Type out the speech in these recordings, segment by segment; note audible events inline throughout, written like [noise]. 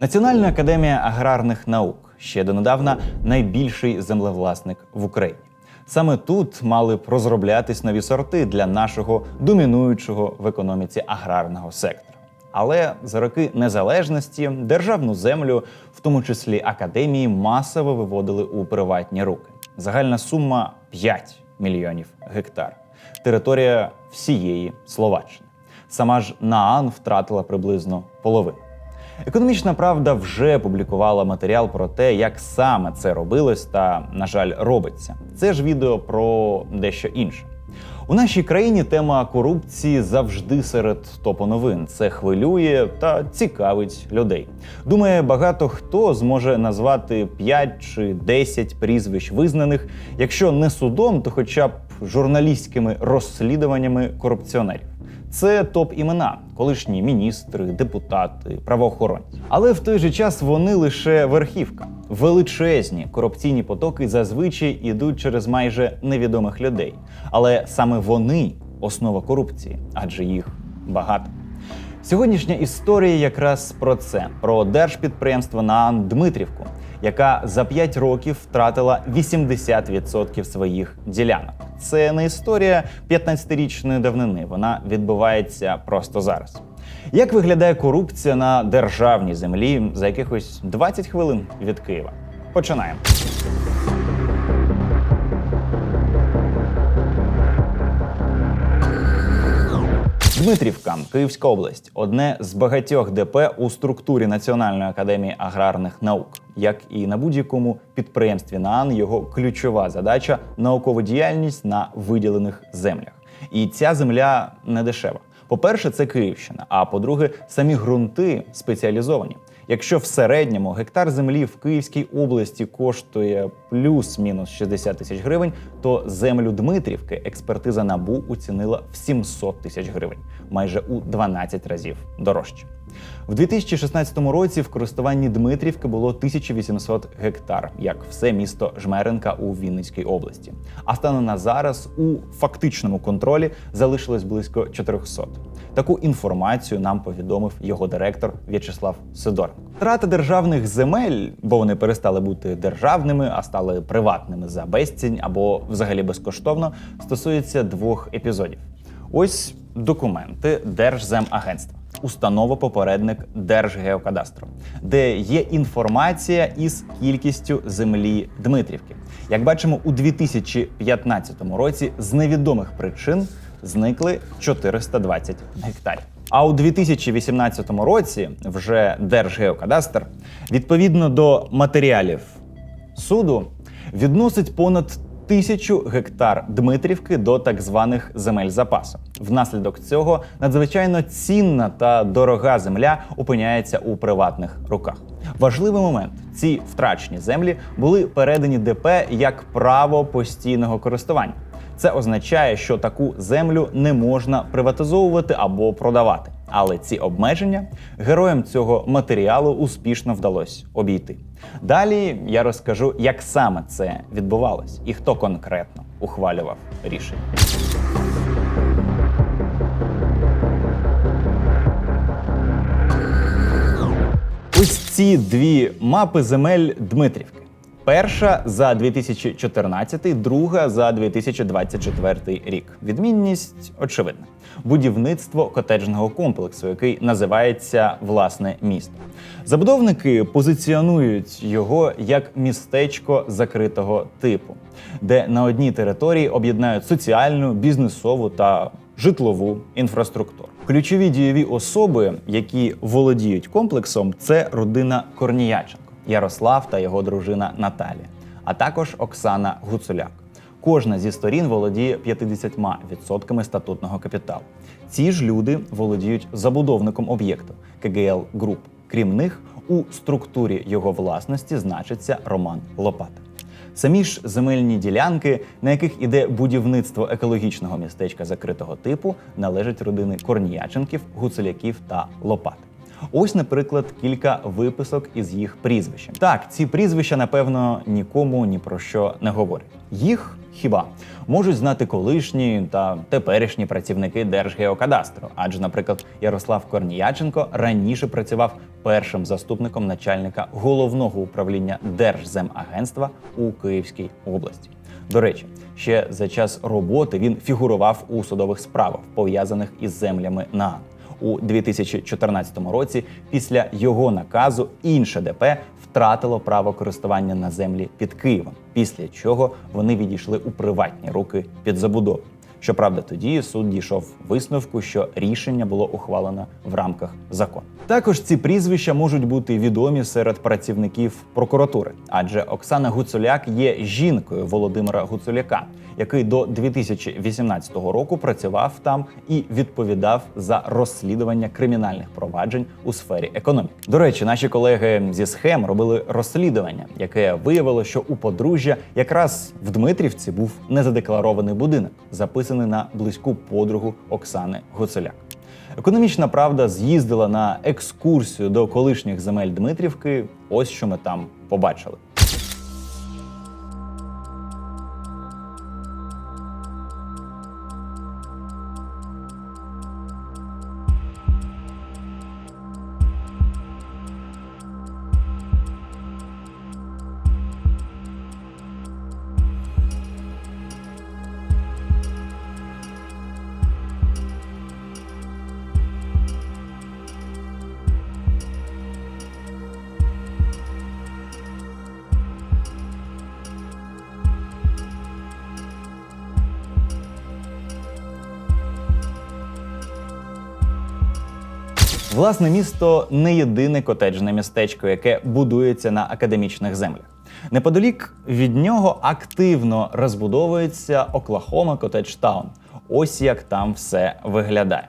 Національна академія аграрних наук ще донедавна найбільший землевласник в Україні. Саме тут мали б розроблятись нові сорти для нашого домінуючого в економіці аграрного сектора. Але за роки незалежності державну землю, в тому числі академії, масово виводили у приватні руки. Загальна сума 5 мільйонів гектар. Територія всієї Словаччини. Сама ж Наан втратила приблизно половину. Економічна правда вже публікувала матеріал про те, як саме це робилось та, на жаль, робиться. Це ж відео про дещо інше. У нашій країні тема корупції завжди серед топу новин. Це хвилює та цікавить людей. Думаю, багато хто зможе назвати 5 чи 10 прізвищ визнаних, якщо не судом, то хоча б журналістськими розслідуваннями корупціонерів. Це топ імена, колишні міністри, депутати, правоохоронці. Але в той же час вони лише верхівка. Величезні корупційні потоки зазвичай ідуть через майже невідомих людей. Але саме вони основа корупції, адже їх багато. Сьогоднішня історія якраз про це: про держпідприємство на Дмитрівку, яка за 5 років втратила 80% своїх ділянок. Це не історія 15-річної давнини. Вона відбувається просто зараз. Як виглядає корупція на державній землі за якихось 20 хвилин від Києва? Починаємо. Дмитрівка, Київська область, одне з багатьох ДП у структурі Національної академії аграрних наук. Як і на будь-якому підприємстві НААН, його ключова задача наукова діяльність на виділених землях. І ця земля не дешева. По-перше, це Київщина. А по-друге, самі ґрунти спеціалізовані. Якщо в середньому гектар землі в Київській області коштує плюс-мінус 60 тисяч гривень, то землю Дмитрівки експертиза набу оцінила в 700 тисяч гривень, майже у 12 разів дорожче. В 2016 році в користуванні Дмитрівки було 1800 гектар, як все місто Жмеренка у Вінницькій області. А станом на зараз у фактичному контролі залишилось близько 400. Таку інформацію нам повідомив його директор В'ячеслав Сидоренко. Втрата державних земель, бо вони перестали бути державними, а стали приватними за безцінь або взагалі безкоштовно, стосується двох епізодів. Ось документи Держземагентства, установа попередник Держгеокадастру, де є інформація із кількістю землі Дмитрівки. Як бачимо, у 2015 році з невідомих причин зникли 420 гектарів. А у 2018 році вже Держгеокадастр відповідно до матеріалів суду відносить понад тисячу гектар Дмитрівки до так званих земель запасу. Внаслідок цього надзвичайно цінна та дорога земля опиняється у приватних руках. Важливий момент: ці втрачені землі були передані ДП як право постійного користування. Це означає, що таку землю не можна приватизовувати або продавати. Але ці обмеження героям цього матеріалу успішно вдалося обійти. Далі я розкажу, як саме це відбувалось і хто конкретно ухвалював рішення. Ось ці дві мапи земель Дмитрівки. Перша за 2014, друга за 2024 рік. Відмінність очевидна: будівництво котеджного комплексу, який називається власне місто. Забудовники позиціонують його як містечко закритого типу, де на одній території об'єднають соціальну, бізнесову та житлову інфраструктуру. Ключові дієві особи, які володіють комплексом, це родина Корніяченко. Ярослав та його дружина Наталія, а також Оксана Гуцуляк. Кожна зі сторін володіє 50% статутного капіталу. Ці ж люди володіють забудовником об'єкту КГЛ Груп. Крім них, у структурі його власності значиться Роман Лопата. Самі ж земельні ділянки, на яких іде будівництво екологічного містечка закритого типу, належать родини Корніяченків, Гуцуляків та Лопати. Ось, наприклад, кілька виписок із їх прізвищем. Так, ці прізвища, напевно, нікому ні про що не говорять. Їх хіба можуть знати колишні та теперішні працівники Держгеокадастру, адже, наприклад, Ярослав Корніяченко раніше працював першим заступником начальника головного управління Держземагентства у Київській області. До речі, ще за час роботи він фігурував у судових справах, пов'язаних із землями НААН. У 2014 році, після його наказу, інше ДП втратило право користування на землі під Києвом, після чого вони відійшли у приватні руки під забудову. Щоправда, тоді суд дійшов висновку, що рішення було ухвалено в рамках закону. Також ці прізвища можуть бути відомі серед працівників прокуратури, адже Оксана Гуцуляк є жінкою Володимира Гуцуляка, який до 2018 року працював там і відповідав за розслідування кримінальних проваджень у сфері економіки. До речі, наші колеги зі схем робили розслідування, яке виявило, що у подружжя якраз в Дмитрівці був незадекларований будинок, записаний на близьку подругу Оксани Гуцуляк. Економічна правда з'їздила на екскурсію до колишніх земель Дмитрівки. Ось що ми там побачили. Власне місто не єдине котеджне містечко, яке будується на академічних землях. Неподалік від нього активно розбудовується Оклахома Котедж Таун. Ось як там все виглядає.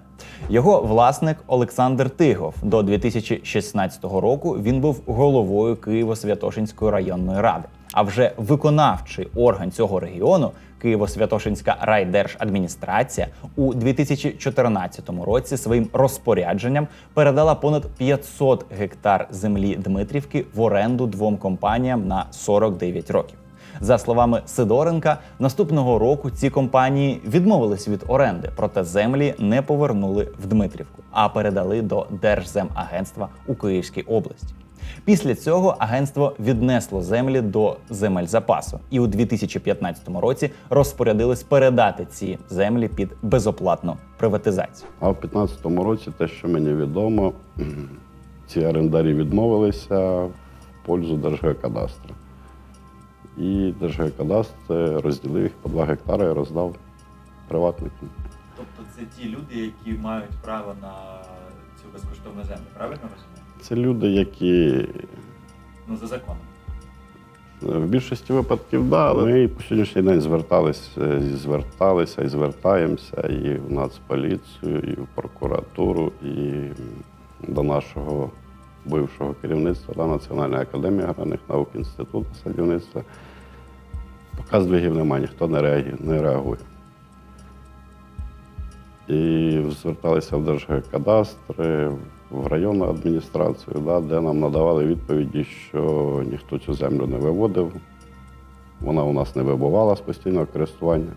Його власник Олександр Тигов до 2016 року він був головою Києво-Святошинської районної ради. А вже виконавчий орган цього регіону Києво-Святошинська райдержадміністрація у 2014 році своїм розпорядженням передала понад 500 гектар землі Дмитрівки в оренду двом компаніям на 49 років. За словами Сидоренка, наступного року ці компанії відмовились від оренди, проте землі не повернули в Дмитрівку, а передали до Держземагентства у Київській області. Після цього агентство віднесло землі до земель запасу і у 2015 році розпорядились передати ці землі під безоплатну приватизацію. А в 2015 році, те, що мені відомо, [clears throat] ці орендарі відмовилися в пользу Держгеокадастру. І Держгеокадастр розділив їх по 2 гектари і роздав приватникам. Тобто це ті люди, які мають право на цю безкоштовну землю, правильно розумію? Це люди, які Ну, за законом. в більшості випадків да, але ми по сьогоднішній день звертались, е, зверталися і звертаємося і в Нацполіцію, і в прокуратуру, і до нашого бившого керівництва да, Національної академії аграрних наук, інституту садівництва. Поки здвигів немає, ніхто не реагує. Не реагує. І зверталися в Держгеокадастр, в районну адміністрацію, да, де нам надавали відповіді, що ніхто цю землю не виводив, вона у нас не вибувала з постійного користування.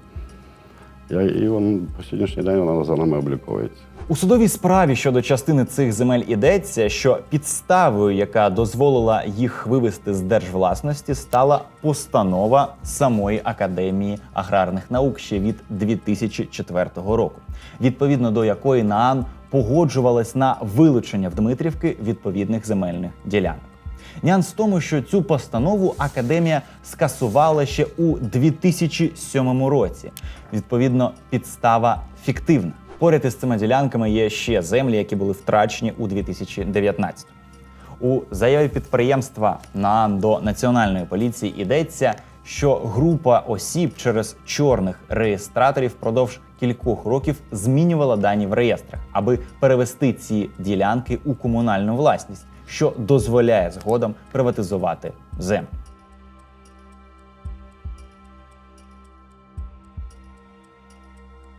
Я- І вон, по сьогоднішній день вона за нами обліковується. У судовій справі щодо частини цих земель йдеться, що підставою, яка дозволила їх вивести з держвласності, стала постанова самої академії аграрних наук ще від 2004 року, відповідно до якої НААН погоджувалась на вилучення в Дмитрівки відповідних земельних ділянок. Нюанс в тому, що цю постанову академія скасувала ще у 2007 році. Відповідно, підстава фіктивна. Поряд із цими ділянками є ще землі, які були втрачені у 2019. У заяві підприємства НААН до національної поліції йдеться, що група осіб через чорних реєстраторів впродовж кількох років змінювала дані в реєстрах, аби перевести ці ділянки у комунальну власність, що дозволяє згодом приватизувати землю.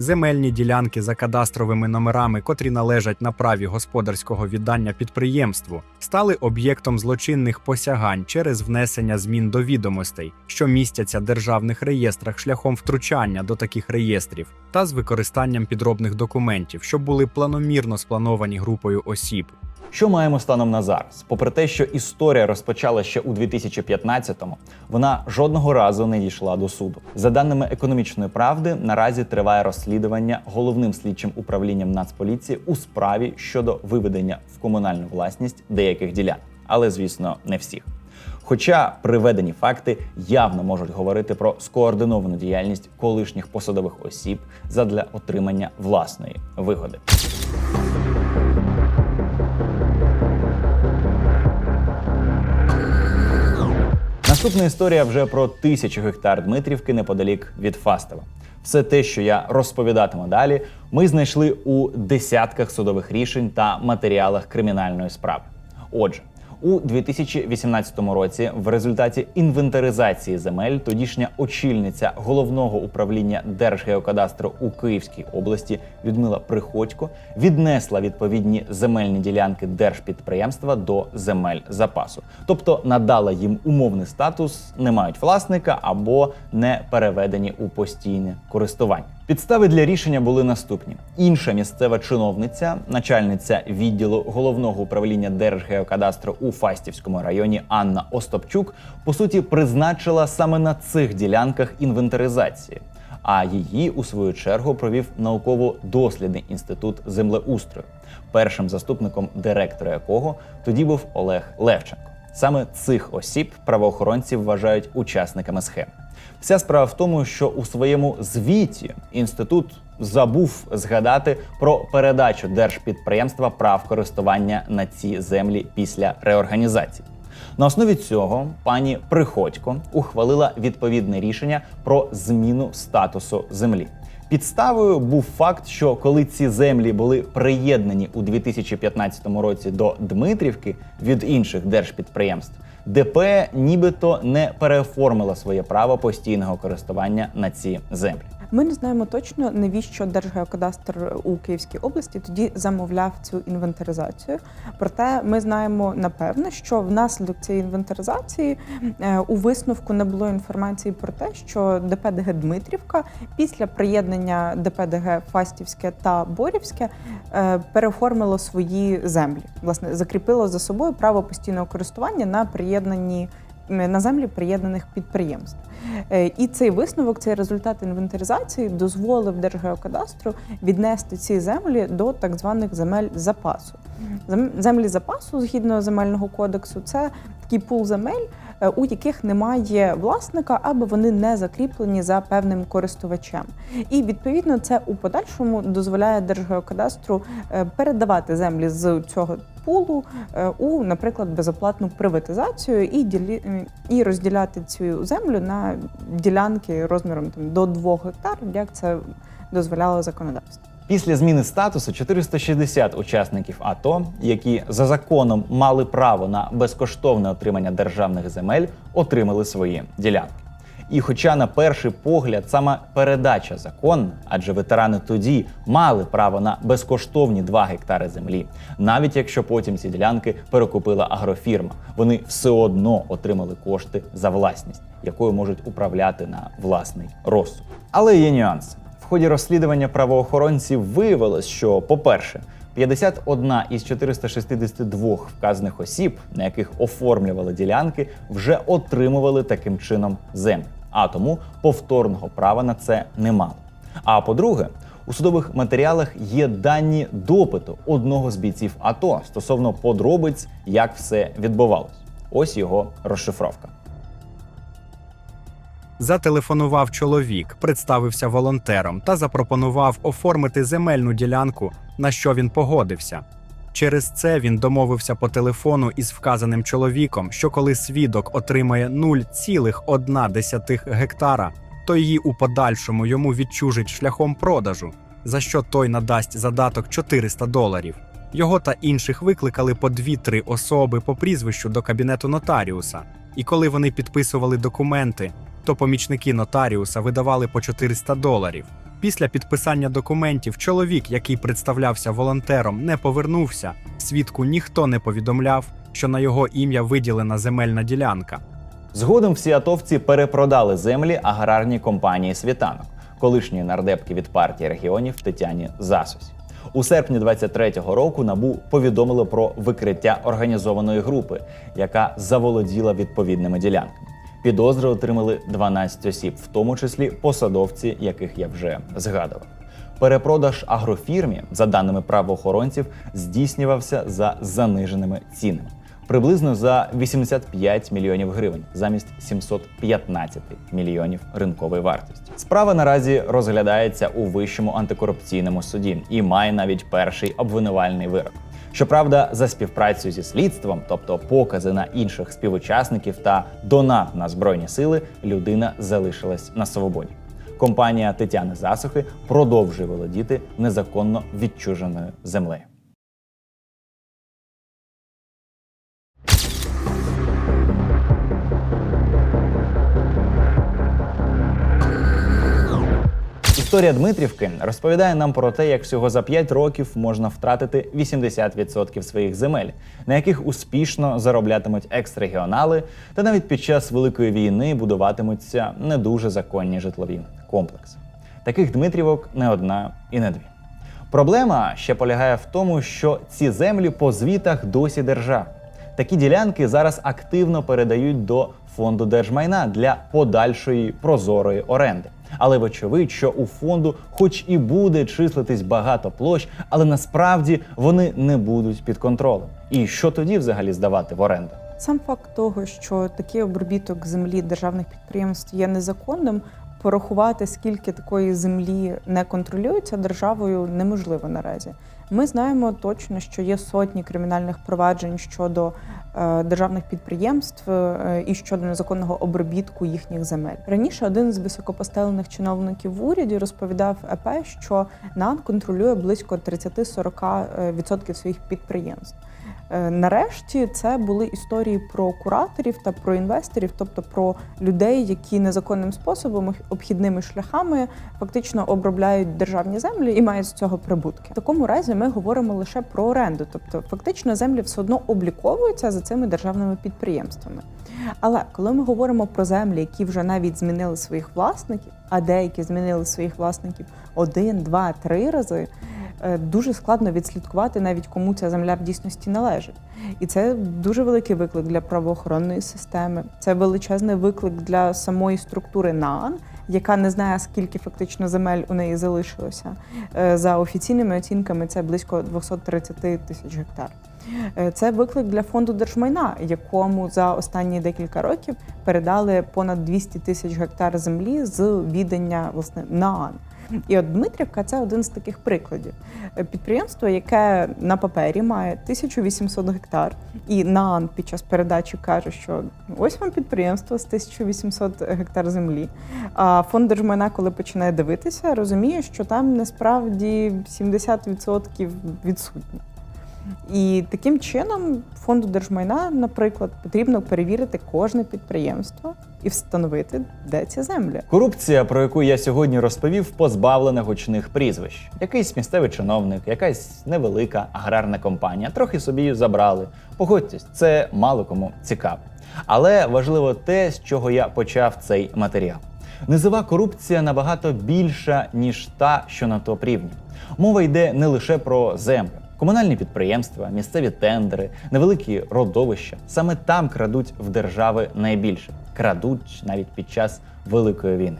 Земельні ділянки за кадастровими номерами, котрі належать на праві господарського віддання підприємству, стали об'єктом злочинних посягань через внесення змін до відомостей, що містяться в державних реєстрах шляхом втручання до таких реєстрів, та з використанням підробних документів, що були планомірно сплановані групою осіб. Що маємо станом на зараз? Попри те, що історія розпочала ще у 2015-му, вона жодного разу не дійшла до суду. За даними економічної правди, наразі триває розслідування головним слідчим управлінням Нацполіції у справі щодо виведення в комунальну власність деяких ділянок, але звісно не всіх. Хоча приведені факти явно можуть говорити про скоординовану діяльність колишніх посадових осіб задля отримання власної вигоди. Наступна історія вже про тисячу гектар Дмитрівки неподалік від Фастова. Все те, що я розповідатиму далі, ми знайшли у десятках судових рішень та матеріалах кримінальної справи. Отже, у 2018 році, в результаті інвентаризації земель, тодішня очільниця головного управління Держгеокадастру у Київській області Людмила Приходько віднесла відповідні земельні ділянки держпідприємства до земель запасу, тобто надала їм умовний статус, не мають власника або не переведені у постійне користування. Підстави для рішення були наступні: інша місцева чиновниця, начальниця відділу головного управління Держгеокадастру у Фастівському районі Анна Остапчук, по суті, призначила саме на цих ділянках інвентаризації. А її у свою чергу провів науково-дослідний інститут землеустрою, першим заступником директора якого тоді був Олег Левченко. Саме цих осіб правоохоронці вважають учасниками схеми. Вся справа в тому, що у своєму звіті інститут забув згадати про передачу держпідприємства прав користування на ці землі після реорганізації. На основі цього пані Приходько ухвалила відповідне рішення про зміну статусу землі. Підставою був факт, що коли ці землі були приєднані у 2015 році до Дмитрівки від інших держпідприємств, ДП нібито не переоформила своє право постійного користування на ці землі. Ми не знаємо точно, навіщо Держгеокадастр у Київській області тоді замовляв цю інвентаризацію. Проте ми знаємо напевне, що внаслідок цієї інвентаризації е, у висновку не було інформації про те, що ДПДГ Дмитрівка після приєднання ДПДГ Фастівське та Борівське е, переоформило свої землі. Власне, закріпило за собою право постійного користування на приєднані на землі приєднаних підприємств. Е, І цей висновок, цей результат інвентаризації дозволив Держгеокадастру віднести ці землі до так званих земель запасу. Зем- Землі запасу, згідно земельного кодексу, це такий пул земель, е, у яких немає власника або вони не закріплені за певним користувачем. І відповідно це у подальшому дозволяє Держгеокадастру е, передавати землі з цього пулу е, у, наприклад, безоплатну приватизацію і ділі і розділяти цю землю на ділянки розміром там до 2 гектар, як це дозволяло законодавство. Після зміни статусу 460 учасників АТО, які за законом мали право на безкоштовне отримання державних земель, отримали свої ділянки. І хоча на перший погляд сама передача законна, адже ветерани тоді мали право на безкоштовні 2 гектари землі, навіть якщо потім ці ділянки перекупила агрофірма, вони все одно отримали кошти за власність, якою можуть управляти на власний розсуд. Але є нюанси. В ході розслідування правоохоронців виявилось, що, по-перше, 51 із 462 вказаних осіб, на яких оформлювали ділянки, вже отримували таким чином землю, а тому повторного права на це не мали. А по-друге, у судових матеріалах є дані допиту одного з бійців АТО стосовно подробиць, як все відбувалось. Ось його розшифровка. Зателефонував чоловік, представився волонтером та запропонував оформити земельну ділянку, на що він погодився. Через це він домовився по телефону із вказаним чоловіком, що коли свідок отримає 0,1 гектара, то її у подальшому йому відчужить шляхом продажу, за що той надасть задаток 400 доларів. Його та інших викликали по 2-3 особи по прізвищу до кабінету нотаріуса. І коли вони підписували документи, то помічники нотаріуса видавали по 400 доларів. Після підписання документів чоловік, який представлявся волонтером, не повернувся. Свідку ніхто не повідомляв, що на його ім'я виділена земельна ділянка. Згодом всі атовці перепродали землі аграрній компанії Світанок, колишньої нардепки від партії регіонів Тетяні Засосі. У серпні 23-го року набу повідомило про викриття організованої групи, яка заволоділа відповідними ділянками. Підозри отримали 12 осіб, в тому числі посадовці, яких я вже згадував. Перепродаж агрофірмі, за даними правоохоронців, здійснювався за заниженими цінами. Приблизно за 85 мільйонів гривень замість 715 мільйонів ринкової вартості. Справа наразі розглядається у вищому антикорупційному суді і має навіть перший обвинувальний вирок. Щоправда, за співпрацю зі слідством, тобто покази на інших співучасників та донат на збройні сили, людина залишилась на свободі. Компанія Тетяни Засухи продовжує володіти незаконно відчуженою землею. Історія Дмитрівки розповідає нам про те, як всього за 5 років можна втратити 80% своїх земель, на яких успішно зароблятимуть ексрегіонали, та навіть під час великої війни будуватимуться не дуже законні житлові комплекси. Таких Дмитрівок не одна і не дві. Проблема ще полягає в тому, що ці землі по звітах досі держав. Такі ділянки зараз активно передають до фонду держмайна для подальшої прозорої оренди. Але вочевидь, що у фонду, хоч і буде числитись багато площ, але насправді вони не будуть під контролем. І що тоді взагалі здавати в оренду? Сам факт того, що такий обробіток землі державних підприємств є незаконним, порахувати, скільки такої землі не контролюється державою, неможливо наразі. Ми знаємо точно, що є сотні кримінальних проваджень щодо е, державних підприємств е, і щодо незаконного обробітку їхніх земель. Раніше один з високопоставлених чиновників в уряді розповідав ЕП, що НАН контролює близько 30-40% своїх підприємств. Е, Нарешті це були історії про кураторів та про інвесторів, тобто про людей, які незаконним способом, обхідними шляхами фактично обробляють державні землі і мають з цього прибутки. В такому разі ми говоримо лише про оренду, тобто фактично землі все одно обліковуються за цими державними підприємствами. Але коли ми говоримо про землі, які вже навіть змінили своїх власників, а деякі змінили своїх власників один, два, три рази. Е, Дуже складно відслідкувати навіть кому ця земля в дійсності належить, і це дуже великий виклик для правоохоронної системи. Це величезний виклик для самої структури НААН, яка не знає, скільки фактично земель у неї залишилося. Е, За офіційними оцінками це близько 230 тисяч гектар. Е, Це виклик для фонду держмайна, якому за останні декілька років передали понад 200 тисяч гектар землі з віддання власне НААН. І от Дмитрівка це один з таких прикладів. Підприємство, яке на папері має 1800 гектар, і НААН під час передачі каже, що ось вам підприємство з 1800 гектар землі. А фонд держмайна, коли починає дивитися, розуміє, що там насправді 70% відсутні. І таким чином фонду держмайна, наприклад, потрібно перевірити кожне підприємство і встановити, де ці землі. Корупція, про яку я сьогодні розповів, позбавлена гучних прізвищ. Якийсь місцевий чиновник, якась невелика аграрна компанія, трохи собі забрали. Погодьтесь, це мало кому цікаво. Але важливо те, з чого я почав цей матеріал. Низова корупція набагато більша, ніж та, що на топ рівні. Мова йде не лише про землю. Комунальні підприємства, місцеві тендери, невеликі родовища саме там крадуть в держави найбільше, крадуть навіть під час великої війни.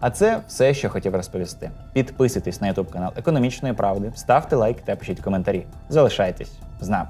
А це все, що хотів розповісти. Підписуйтесь на YouTube канал Економічної правди, ставте лайк та пишіть коментарі. Залишайтесь з нами.